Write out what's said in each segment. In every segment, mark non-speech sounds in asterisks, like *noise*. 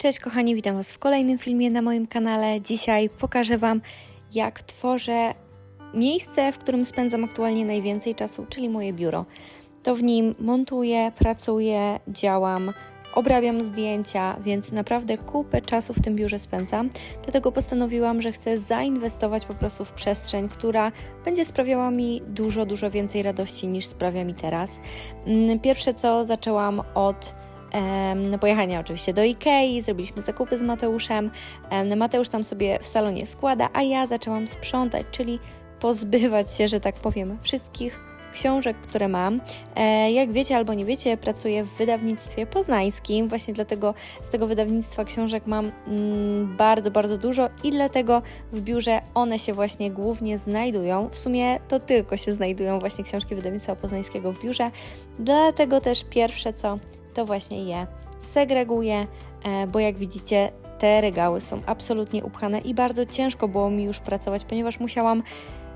Cześć kochani, witam Was w kolejnym filmie na moim kanale. Dzisiaj pokażę Wam, jak tworzę miejsce, w którym spędzam aktualnie najwięcej czasu, czyli moje biuro. To w nim montuję, pracuję, działam, obrabiam zdjęcia, więc naprawdę kupę czasu w tym biurze spędzam. Dlatego postanowiłam, że chcę zainwestować po prostu w przestrzeń, która będzie sprawiała mi dużo, dużo więcej radości niż sprawia mi teraz. Mm, Pierwsze co zaczęłam od pojechania oczywiście do Ikei, zrobiliśmy zakupy z Mateuszem. Em, Mateusz tam sobie w salonie składa, a ja zaczęłam sprzątać, czyli pozbywać się, że tak powiem, wszystkich książek, które mam. E, jak wiecie albo nie wiecie, pracuję w wydawnictwie poznańskim, właśnie dlatego z tego wydawnictwa książek mam mm, bardzo, bardzo dużo i dlatego w biurze one się właśnie głównie znajdują. W sumie to tylko się znajdują właśnie książki wydawnictwa poznańskiego w biurze, dlatego też pierwsze co to właśnie je segreguję, e, bo jak widzicie, te regały są absolutnie upchane i bardzo ciężko było mi już pracować, ponieważ musiałam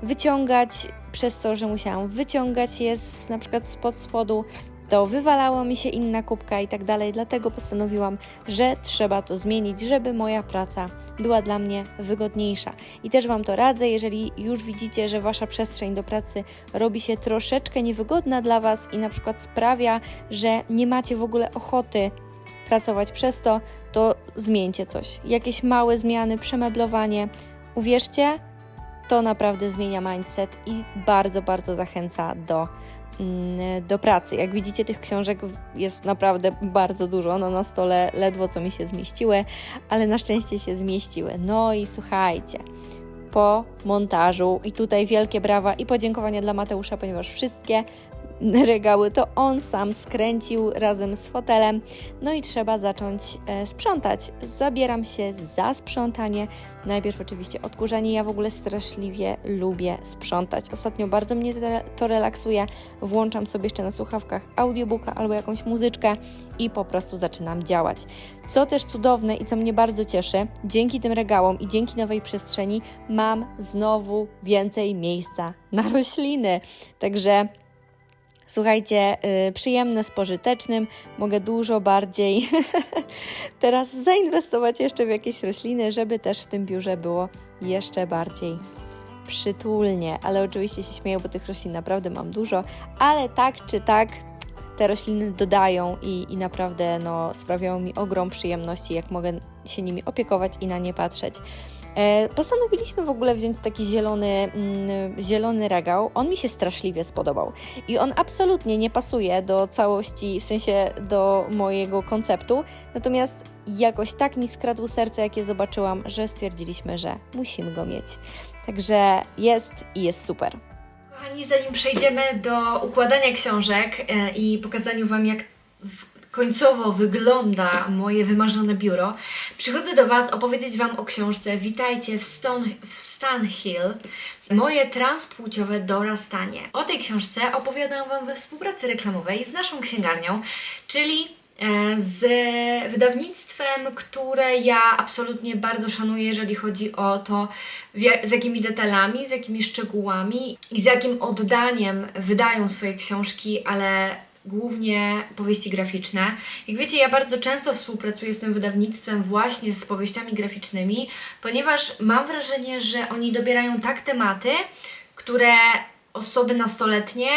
wyciągać, przez to, że musiałam wyciągać je z, na przykład spod spodu, to wywalała mi się inna kubka i tak dalej, dlatego postanowiłam, że trzeba to zmienić, żeby moja praca była dla mnie wygodniejsza. I też Wam to radzę, jeżeli już widzicie, że Wasza przestrzeń do pracy robi się troszeczkę niewygodna dla Was i na przykład sprawia, że nie macie w ogóle ochoty pracować przez to, to zmieńcie coś. Jakieś małe zmiany, przemeblowanie. Uwierzcie, to naprawdę zmienia mindset i bardzo, bardzo zachęca do, do pracy. Jak widzicie, tych książek jest naprawdę bardzo dużo. One na stole ledwo co mi się zmieściły, ale na szczęście się zmieściły. No i słuchajcie, po montażu i tutaj wielkie brawa i podziękowania dla Mateusza, ponieważ wszystkie *laughs* regały to on sam skręcił razem z fotelem. No i trzeba zacząć e, sprzątać. Zabieram się za sprzątanie. Najpierw oczywiście odkurzanie. Ja w ogóle straszliwie lubię sprzątać. Ostatnio bardzo mnie to relaksuje. Włączam sobie jeszcze na słuchawkach audiobooka albo jakąś muzyczkę i po prostu zaczynam działać. Co też cudowne i co mnie bardzo cieszy, dzięki tym regałom i dzięki nowej przestrzeni mam znowu więcej miejsca na rośliny. Także Słuchajcie, y, przyjemne z pożytecznym, mogę dużo bardziej *laughs* teraz zainwestować jeszcze w jakieś rośliny, żeby też w tym biurze było jeszcze bardziej przytulnie. Ale oczywiście się śmieję, bo tych roślin naprawdę mam dużo, ale tak czy tak te rośliny dodają i, i naprawdę no, sprawiają mi ogrom przyjemności, jak mogę się nimi opiekować i na nie patrzeć. E, Postanowiliśmy w ogóle wziąć taki zielony, mm, zielony regał. On mi się straszliwie spodobał. I on absolutnie nie pasuje do całości, w sensie do mojego konceptu. Natomiast jakoś tak mi skradł serce, jak je zobaczyłam, że stwierdziliśmy, że musimy go mieć. Także jest i jest super. Kochani, zanim przejdziemy do układania książek e, i pokazaniu Wam, jak końcowo wygląda moje wymarzone biuro, przychodzę do Was opowiedzieć Wam o książce Witajcie w, Stone, w Stan Hill. Moje transpłciowe dorastanie. O tej książce opowiadam Wam we współpracy reklamowej z naszą księgarnią, czyli e, z wydawnictwem, które ja absolutnie bardzo szanuję, jeżeli chodzi o to, z jakimi detalami, z jakimi szczegółami i z jakim oddaniem wydają swoje książki, ale głównie powieści graficzne. Jak wiecie, ja bardzo często współpracuję z tym wydawnictwem właśnie z powieściami graficznymi, ponieważ mam wrażenie, że oni dobierają tak tematy, które osoby nastoletnie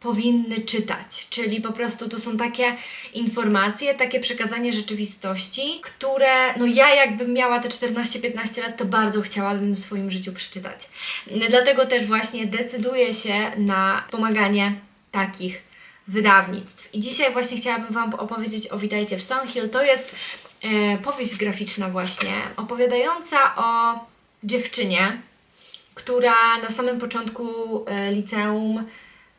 powinny czytać. Czyli po prostu to są takie informacje, takie przekazanie rzeczywistości, które no ja jakbym miała te 14-15 lat, to bardzo chciałabym w swoim życiu przeczytać. Dlatego też właśnie decyduję się na pomaganie takich wydawnictw. I dzisiaj właśnie chciałabym Wam opowiedzieć o Witajcie w Stonehill. To jest e, powieść graficzna właśnie, opowiadająca o dziewczynie, która na samym początku e, liceum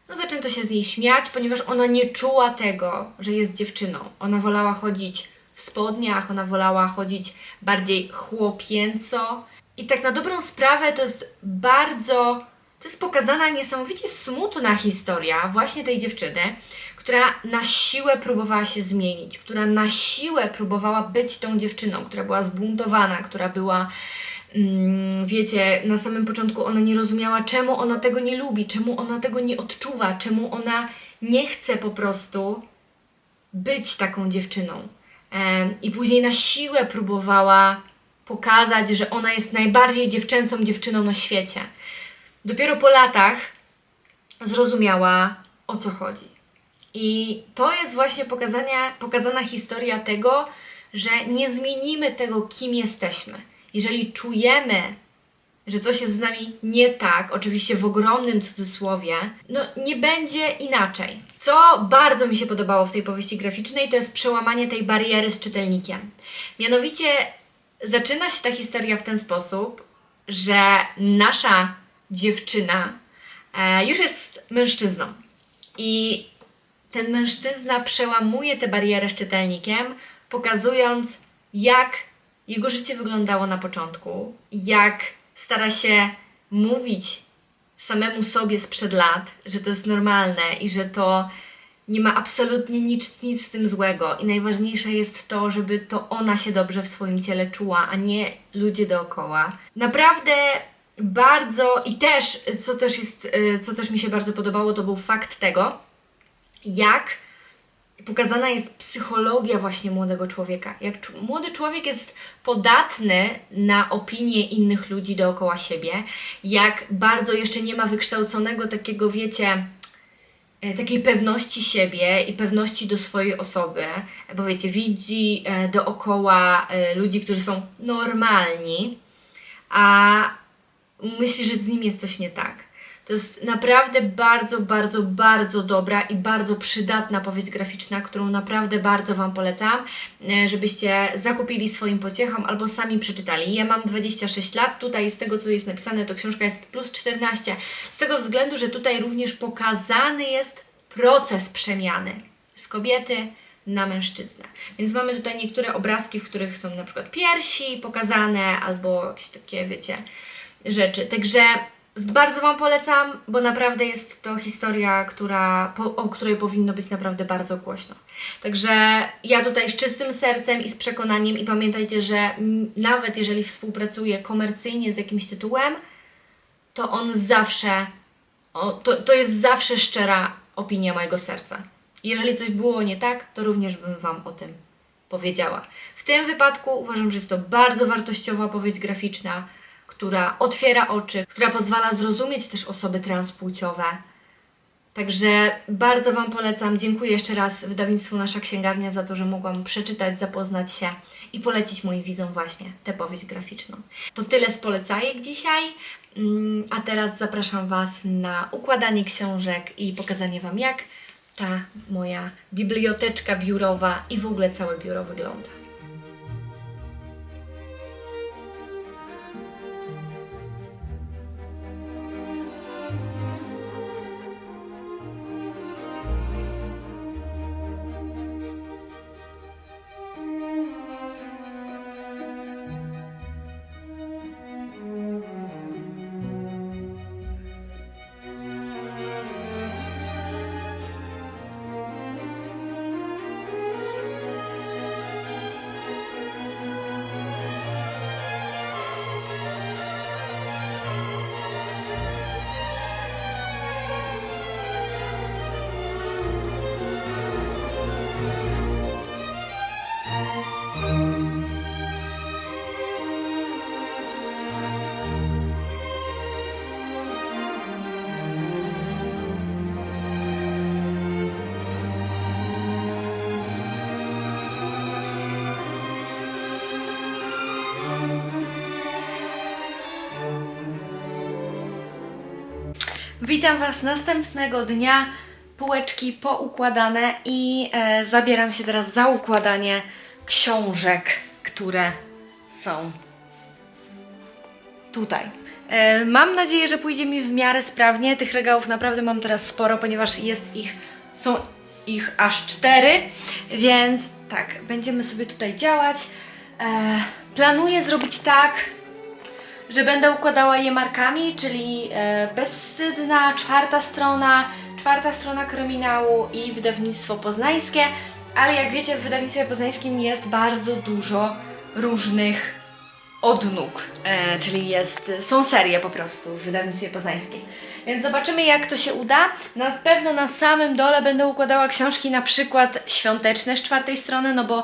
no zaczęto się z niej śmiać, ponieważ ona nie czuła tego, że jest dziewczyną. Ona wolała chodzić w spodniach, ona wolała chodzić bardziej chłopięco. I tak na dobrą sprawę to jest bardzo, to jest pokazana niesamowicie smutna historia właśnie tej dziewczyny, która na siłę próbowała się zmienić, która na siłę próbowała być tą dziewczyną, która była zbuntowana, która była mm, wiecie, na samym początku ona nie rozumiała, czemu ona tego nie lubi, czemu ona tego nie odczuwa, czemu ona nie chce po prostu być taką dziewczyną. i później na siłę próbowała pokazać, że ona jest najbardziej dziewczęcą dziewczyną na świecie. Dopiero po latach zrozumiała o co chodzi. I to jest właśnie pokazania, pokazana historia tego, że nie zmienimy tego, kim jesteśmy. Jeżeli czujemy, że coś jest z nami nie tak, oczywiście w ogromnym cudzysłowie, no nie będzie inaczej. Co bardzo mi się podobało w tej powieści graficznej, to jest przełamanie tej bariery z czytelnikiem. Mianowicie zaczyna się ta historia w ten sposób, że nasza dziewczyna e, już jest mężczyzną. I ten mężczyzna przełamuje tę barierę z czytelnikiem, pokazując, jak jego życie wyglądało na początku, jak stara się mówić samemu sobie sprzed lat, że to jest normalne i że to nie ma absolutnie nic, nic w tym złego. I najważniejsze jest to, żeby to ona się dobrze w swoim ciele czuła, a nie ludzie dookoła. Naprawdę bardzo i też, co też jest, y, co też mi się bardzo podobało, to był fakt tego, jak pokazana jest psychologia właśnie młodego człowieka. Jak młody człowiek jest podatny na opinie innych ludzi dookoła siebie, jak bardzo jeszcze nie ma wykształconego takiego, wiecie, e, takiej pewności siebie i pewności do swojej osoby, bo wiecie, widzi e, dookoła e, ludzi, którzy są normalni, a myśli, że z nim jest coś nie tak. To jest naprawdę bardzo, bardzo, bardzo dobra i bardzo przydatna powieść graficzna, którą naprawdę bardzo Wam polecam, e, żebyście zakupili swoim pociechom albo sami przeczytali. Ja mam 26 lat, tutaj z tego co jest napisane, to książka jest plus 14, z tego względu, że tutaj również pokazany jest proces przemiany z kobiety na mężczyznę. Więc mamy tutaj niektóre obrazki, w których są na przykład piersi pokazane albo jakieś takie, wiecie, rzeczy. Także bardzo Wam polecam, bo naprawdę jest to historia, która, po, o której powinno być naprawdę bardzo głośno. Także ja tutaj z czystym sercem i z przekonaniem i pamiętajcie, że nawet jeżeli współpracuję komercyjnie z jakimś tytułem, to on zawsze, o, to, to jest zawsze szczera opinia mojego serca. Jeżeli coś było nie tak, to również bym Wam o tym powiedziała. W tym wypadku uważam, że jest to bardzo wartościowa powieść graficzna, która otwiera oczy, która pozwala zrozumieć też osoby transpłciowe. Także bardzo Wam polecam. Dziękuję jeszcze raz wydawnictwu Nasza Księgarnia za to, że mogłam przeczytać, zapoznać się i polecić moim widzom właśnie tę powieść graficzną. To tyle z polecajek dzisiaj, Mm, a teraz zapraszam Was na układanie książek i pokazanie Wam, jak ta moja biblioteczka biurowa i w ogóle całe biuro wygląda. Witam Was następnego dnia. Półeczki poukładane i e, zabieram się teraz za układanie książek, które są tutaj. E, mam nadzieję, że pójdzie mi w miarę sprawnie. Tych regałów naprawdę mam teraz sporo, ponieważ jest ich, są ich aż cztery, więc tak, będziemy sobie tutaj działać. E, planuję zrobić tak, że będę układała je markami, czyli e, bezwstydna, czwarta strona, czwarta strona kryminału i wydawnictwo poznańskie, ale jak wiecie w wydawnictwie poznańskim jest bardzo dużo różnych odnóg, e, czyli jest, są serie po prostu w wydawnictwie poznańskim. Więc zobaczymy jak to się uda. Na pewno na samym dole będę układała książki na przykład świąteczne z czwartej strony, no bo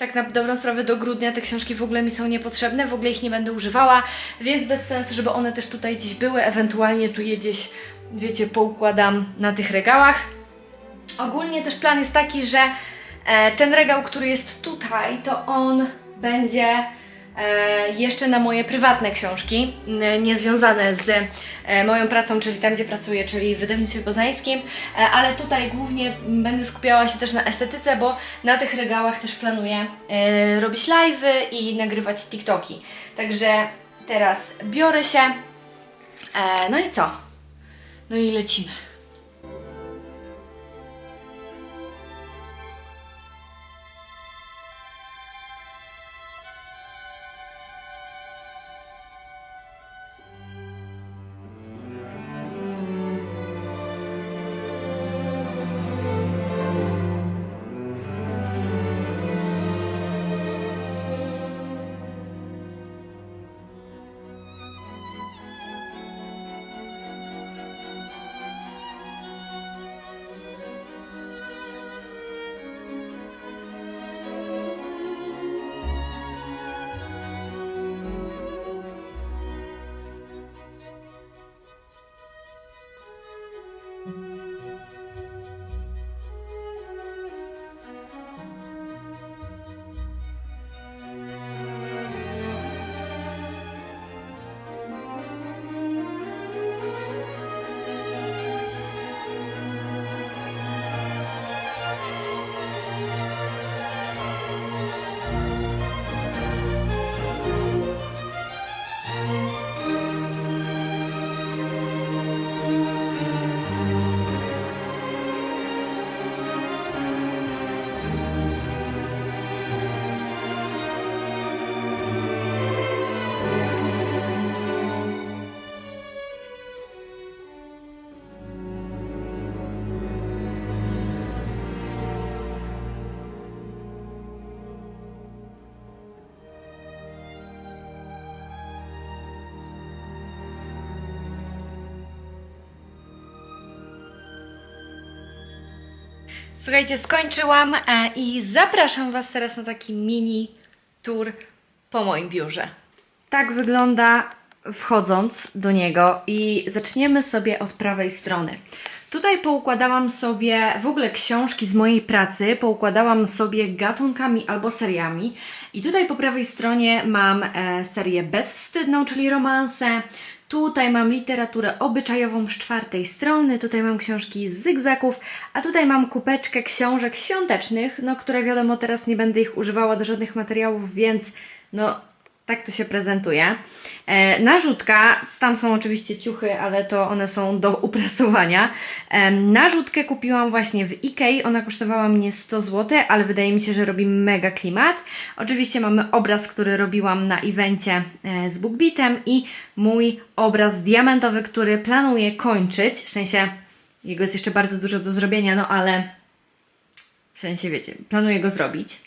tak na dobrą sprawę do grudnia te książki w ogóle mi są niepotrzebne, w ogóle ich nie będę używała, więc bez sensu, żeby one też tutaj gdzieś były, ewentualnie tu je gdzieś, wiecie, poukładam na tych regałach. Ogólnie też plan jest taki, że e, ten regał, który jest tutaj, to on będzie jeszcze na moje prywatne książki, niezwiązane z e, moją pracą, czyli tam, gdzie pracuję, czyli w wydawnictwie poznańskim, e, ale tutaj głównie będę skupiała się też na estetyce, bo na tych regałach też planuję e, robić live'y i nagrywać TikToki. Także teraz biorę się, e, no i co? No i lecimy. Słuchajcie, skończyłam e, i zapraszam Was teraz na taki mini tour po moim biurze. Tak wygląda wchodząc do niego i zaczniemy sobie od prawej strony. Tutaj poukładałam sobie w ogóle książki z mojej pracy, poukładałam sobie gatunkami albo seriami. I tutaj po prawej stronie mam e, serię bezwstydną, czyli romanse. Tutaj mam literaturę obyczajową z czwartej strony, tutaj mam książki z zygzaków, a tutaj mam kupeczkę książek świątecznych, no które wiadomo teraz nie będę ich używała do żadnych materiałów, więc no tak to się prezentuje. E, narzutka, tam są oczywiście ciuchy, ale to one są do uprasowania. E, narzutkę kupiłam właśnie w Ikei, ona kosztowała mnie 100 zł, ale wydaje mi się, że robi mega klimat. Oczywiście mamy obraz, który robiłam na evencie e, z BookBeatem i mój obraz diamentowy, który planuję kończyć, w sensie jego jest jeszcze bardzo dużo do zrobienia, no ale w sensie wiecie, planuję go zrobić.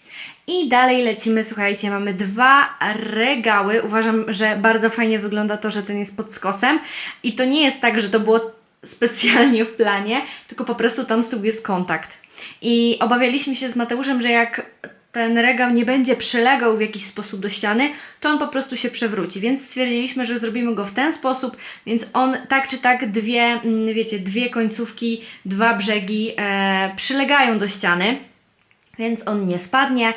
I dalej lecimy, słuchajcie, mamy dwa regały. Uważam, że bardzo fajnie wygląda to, że ten jest pod skosem. I to nie jest tak, że to było specjalnie w planie, tylko po prostu tam z tyłu jest kontakt. I obawialiśmy się z Mateuszem, że jak ten regał nie będzie przylegał w jakiś sposób do ściany, to on po prostu się przewróci. Więc stwierdziliśmy, że zrobimy go w ten sposób, więc on tak czy tak dwie, mm, wiecie, dwie końcówki, dwa brzegi e, przylegają do ściany więc on nie spadnie.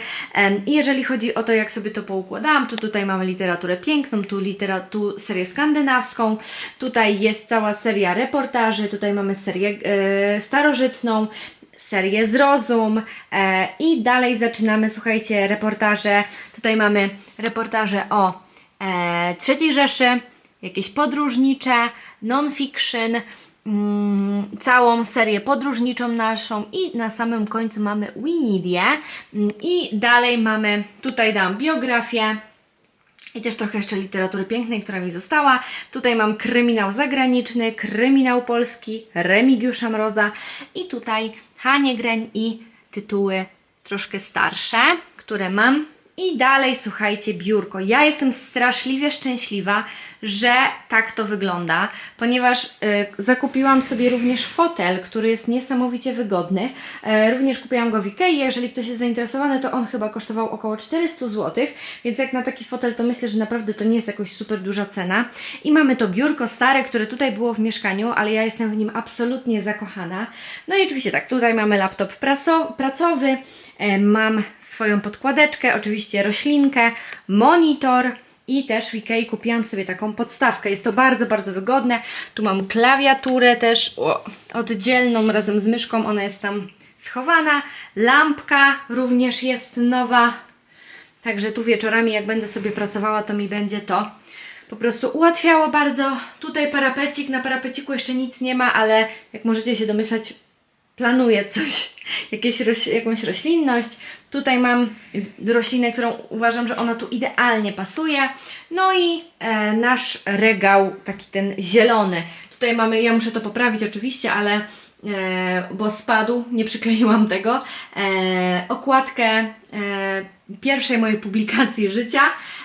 I jeżeli chodzi o to, jak sobie to poukładałam, to tutaj mamy literaturę piękną, tu, litera, tu serię skandynawską, tutaj jest cała seria reportaży, tutaj mamy serię e, starożytną, serię Zrozum e, i dalej zaczynamy, słuchajcie, reportaże. Tutaj mamy reportaże o e, III Rzeszy, jakieś podróżnicze, non-fiction, mm, całą serię podróżniczą naszą i na samym końcu mamy Winidię Mm, i dalej mamy, tutaj dam biografię i też trochę jeszcze literatury pięknej, która mi została. Tutaj mam kryminał zagraniczny, kryminał polski, Remigiusza Mroza i tutaj Hanie Greń i tytuły troszkę starsze, które mam I dalej, słuchajcie, biurko. Ja jestem straszliwie szczęśliwa, że tak to wygląda, ponieważ y, zakupiłam sobie również fotel, który jest niesamowicie wygodny. E, również kupiłam go w Ikei. Jeżeli ktoś jest zainteresowany, to on chyba kosztował około 400 zł, więc jak na taki fotel, to myślę, że naprawdę to nie jest jakoś super duża cena. I mamy to biurko stare, które tutaj było w mieszkaniu, ale ja jestem w nim absolutnie zakochana. No i oczywiście tak, tutaj mamy laptop praso- pracowy. E, Mam swoją podkładeczkę, oczywiście roślinkę, monitor i też w Ikei kupiłam sobie taką podstawkę. Jest to bardzo, bardzo wygodne. Tu mam klawiaturę też o, oddzielną razem z myszką, ona jest tam schowana. Lampka również jest nowa. Także tu wieczorami, jak będę sobie pracowała, to mi będzie to po prostu ułatwiało bardzo. Tutaj parapecik, na parapeciku jeszcze nic nie ma, ale jak możecie się domyślać, planuję coś, *laughs* jakieś jakąś roślinność. Tutaj mam roślinę, którą uważam, że ona tu idealnie pasuje. No i e, nasz regał, taki ten zielony. Tutaj mamy, ja muszę to poprawić oczywiście, ale e, bo spadł, nie przykleiłam tego. E, okładkę e, pierwszej mojej publikacji życia.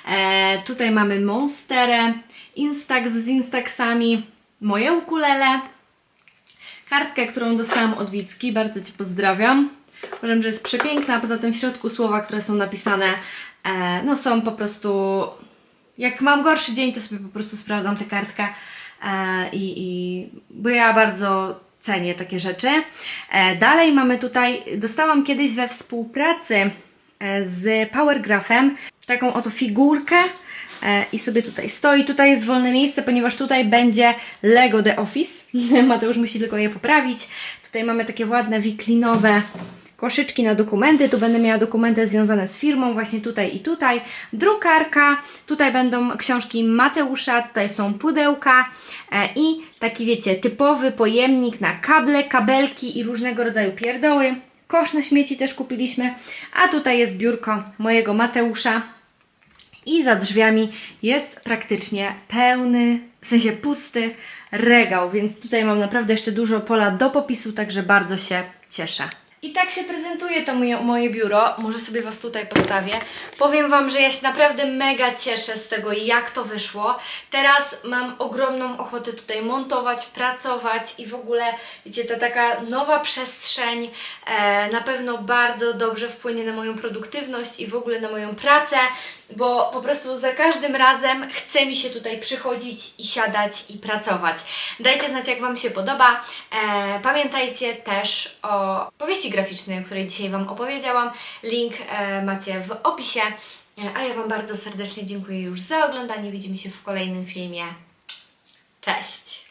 E, tutaj mamy Monsterę, Instax z Instaxami, moje ukulele, kartkę, którą dostałam od Wicki, bardzo Cię pozdrawiam. Uważam, że jest przepiękna, poza tym w środku słowa, które są napisane, e, no są po prostu... Jak mam gorszy dzień, to sobie po prostu sprawdzam tę kartkę e, i, i... bo ja bardzo cenię takie rzeczy. E, dalej mamy tutaj, dostałam kiedyś we współpracy e, z Powergraphem taką oto figurkę i sobie tutaj stoi. Tutaj jest wolne miejsce, ponieważ tutaj będzie Lego The Office. *laughs* Mateusz musi tylko je poprawić. Tutaj mamy takie ładne wiklinowe koszyczki na dokumenty. Tu będę miała dokumenty związane z firmą, właśnie tutaj i tutaj. Drukarka, tutaj będą książki Mateusza, tutaj są pudełka e, i taki wiecie, typowy pojemnik na kable, kabelki i różnego rodzaju pierdoły. Kosz na śmieci też kupiliśmy, a tutaj jest biurko mojego Mateusza. I za drzwiami jest praktycznie pełny, w sensie pusty regał, więc tutaj mam naprawdę jeszcze dużo pola do popisu, także bardzo się cieszę. I tak się prezentuje to moje, moje biuro. Może sobie Was tutaj postawię. Powiem Wam, że ja się naprawdę mega cieszę z tego, jak to wyszło. Teraz mam ogromną ochotę tutaj montować, pracować i w ogóle, wiecie, ta taka nowa przestrzeń e, na pewno bardzo dobrze wpłynie na moją produktywność i w ogóle na moją pracę, bo po prostu za każdym razem chce mi się tutaj przychodzić i siadać i pracować. Dajcie znać, jak Wam się podoba. E, pamiętajcie też o powieści graficznej, o której dzisiaj Wam opowiedziałam. Link e, macie w opisie. E, a ja Wam bardzo serdecznie dziękuję już za oglądanie. Widzimy się w kolejnym filmie. Cześć!